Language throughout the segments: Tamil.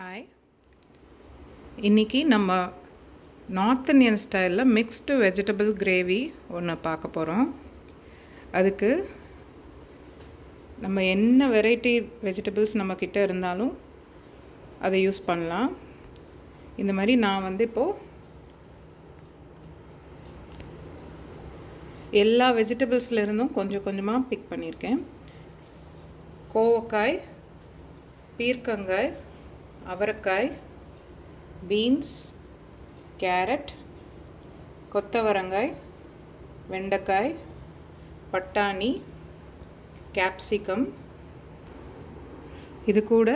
ஹாய் இன்றைக்கி நம்ம நார்த் இந்தியன் ஸ்டைலில் மிக்ஸ்டு வெஜிடபிள் கிரேவி ஒன்று பார்க்க போகிறோம் அதுக்கு நம்ம என்ன வெரைட்டி வெஜிடபிள்ஸ் நம்மக்கிட்ட இருந்தாலும் அதை யூஸ் பண்ணலாம். இந்த மாதிரி நான் வந்து இப்போது எல்லா வெஜிடபிள்ஸ்லேருந்தும் கொஞ்சம் கொஞ்சமாக பிக் பண்ணியிருக்கேன். கோவக்காய் பீர்க்கங்காய் அவரைக்காய் பீன்ஸ் கேரட் கொத்தவரங்காய் வெண்டைக்காய் பட்டாணி கேப்சிகம். இது கூட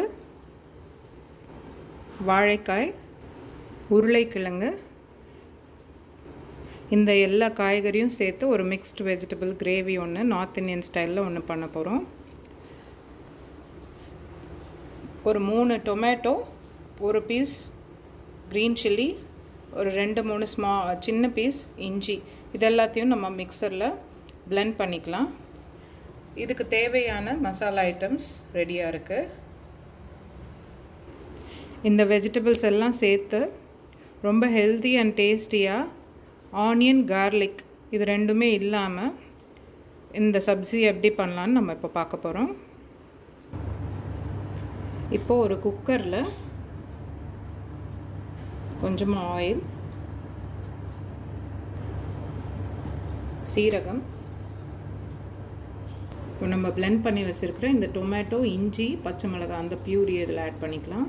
வாழைக்காய் உருளைக்கிழங்கு. இந்த எல்லா காய்கறியும் சேர்த்து ஒரு மிக்ஸ்டு வெஜிடபிள் கிரேவி ஒன்று நார்த் இந்தியன் ஸ்டைலில் ஒன்று பண்ண போகிறோம் ஒரு மூணு டொமேட்டோ ஒரு பீஸ் க்ரீன் சில்லி ஒரு ரெண்டு மூணு ஸ்மா சின்ன பீஸ் இஞ்சி. இது எல்லாத்தையும் நம்ம மிக்சரில் பிளெண்ட் பண்ணிக்கலாம். இதுக்கு தேவையான மசாலா ஐட்டம்ஸ் ரெடியாக இருக்குது இந்த வெஜிடபிள்ஸ் எல்லாம் சேர்த்து ரொம்ப ஹெல்தி அண்ட் டேஸ்டியாக ஆனியன் கார்லிக் இது ரெண்டுமே இல்லாமல் இந்த சப்ஜி எப்படி பண்ணலான்னு நம்ம இப்போ பார்க்க போகிறோம் இப்போ ஒரு குக்கரில் கொஞ்சமாக ஆயில் சீரகம். இப்போ நம்ம பிளெண்ட் பண்ணி வச்சுருக்கிற இந்த டொமேட்டோ இஞ்சி பச்சை மிளகாய் அந்த பியூரி இதில் ஆட் பண்ணிக்கலாம்.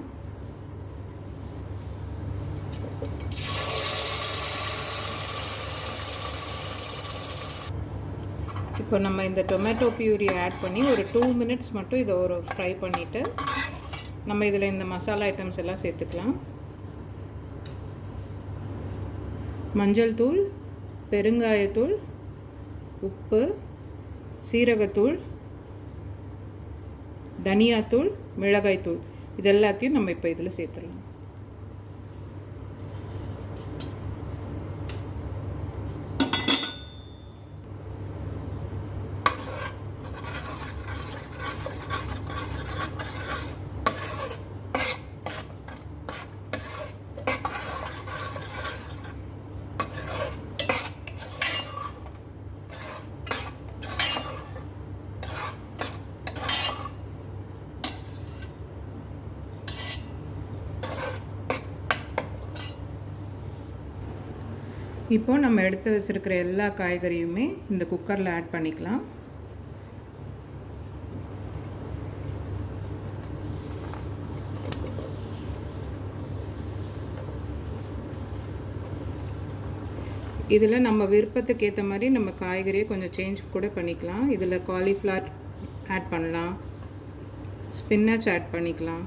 இப்போ நம்ம இந்த டொமேட்டோ பியூரியை ஆட் பண்ணி ஒரு டூ மினிட்ஸ் மட்டும் இதை ஒரு ஃப்ரை பண்ணிவிட்டு நம்ம இதில் இந்த மசாலா ஐட்டம்ஸ் எல்லாம் சேர்த்துக்கலாம். மஞ்சள் தூள் பெருங்காயத்தூள் உப்பு சீரகத்தூள் தனியாத்தூள் மிளகாய்த்தூள். இது எல்லாத்தையும் நம்ம இப்போ இதில் சேர்த்துடலாம். இப்போ நம்ம எடுத்து வச்சுருக்கிற எல்லா காய்கறியுமே இந்த குக்கரில் ஆட் பண்ணிக்கலாம். இதில் நம்ம விருப்பத்துக்கு ஏற்ற மாதிரி நம்ம காய்கறியை கொஞ்சம் சேஞ்ச் கூட பண்ணிக்கலாம். இதில் காலிஃப்ளவர் ஆட் பண்ணலாம். ஸ்பின்னச் ஆட் பண்ணிக்கலாம்.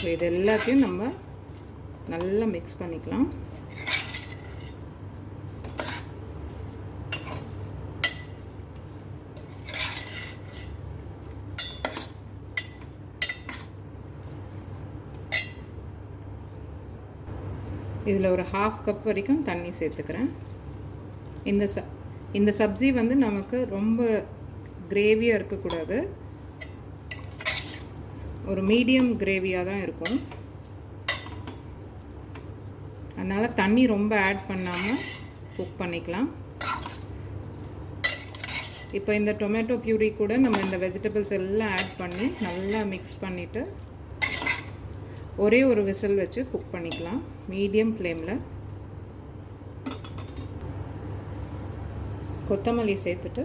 ஸோ இது எல்லாத்தையும் நம்ம நல்லா மிக்ஸ் பண்ணிக்கலாம். இதில் ஒரு ஹாஃப் கப் வரைக்கும் தண்ணி சேர்த்துக்கிறேன். இந்த ச இந்த சப்ஜி வந்து நமக்கு ரொம்ப கிரேவியாக இருக்கக்கூடாது. ஒரு மீடியம் கிரேவியாக தான் இருக்கும். அதனால் தண்ணி ரொம்ப ஆட் பண்ணாமல் குக் பண்ணிக்கலாம். இப்போ இந்த டொமேட்டோ பியூரி கூட நம்ம இந்த வெஜிடபிள்ஸ் எல்லாம் ஆட் பண்ணி நல்லா மிக்ஸ் பண்ணிவிட்டு ஒரே ஒரு விசில் வச்சு குக் பண்ணிக்கலாம். மீடியம் ஃப்ளேமில். கொத்தமல்லி சேர்த்துட்டு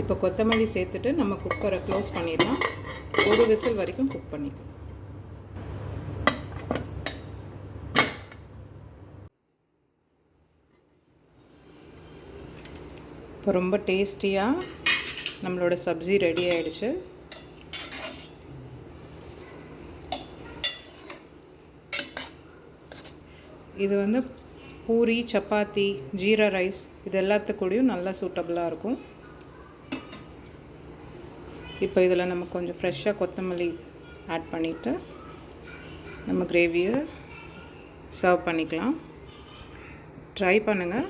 இப்போ கொத்தமல்லி சேர்த்துட்டு நம்ம குக்கரை க்ளோஸ் பண்ணிடலாம். ஒரு விசில் வரைக்கும் குக் பண்ணிக்கலாம். இப்போ ரொம்ப டேஸ்டியாக நம்மளோட சப்ஜி ரெடி ஆயிடுச்சு. இது வந்து பூரி சப்பாத்தி ஜீரா ரைஸ் இது எல்லாத்துக்கூடயும் நல்லா சூட்டபுளாக இருக்கும். இப்போ இதில் நம்ம கொஞ்சம் ஃப்ரெஷ்ஷாக கொத்தமல்லி ஆட் பண்ணிவிட்டு நம்ம கிரேவியை சர்வ் பண்ணிக்கலாம். ட்ரை பண்ணுங்கள்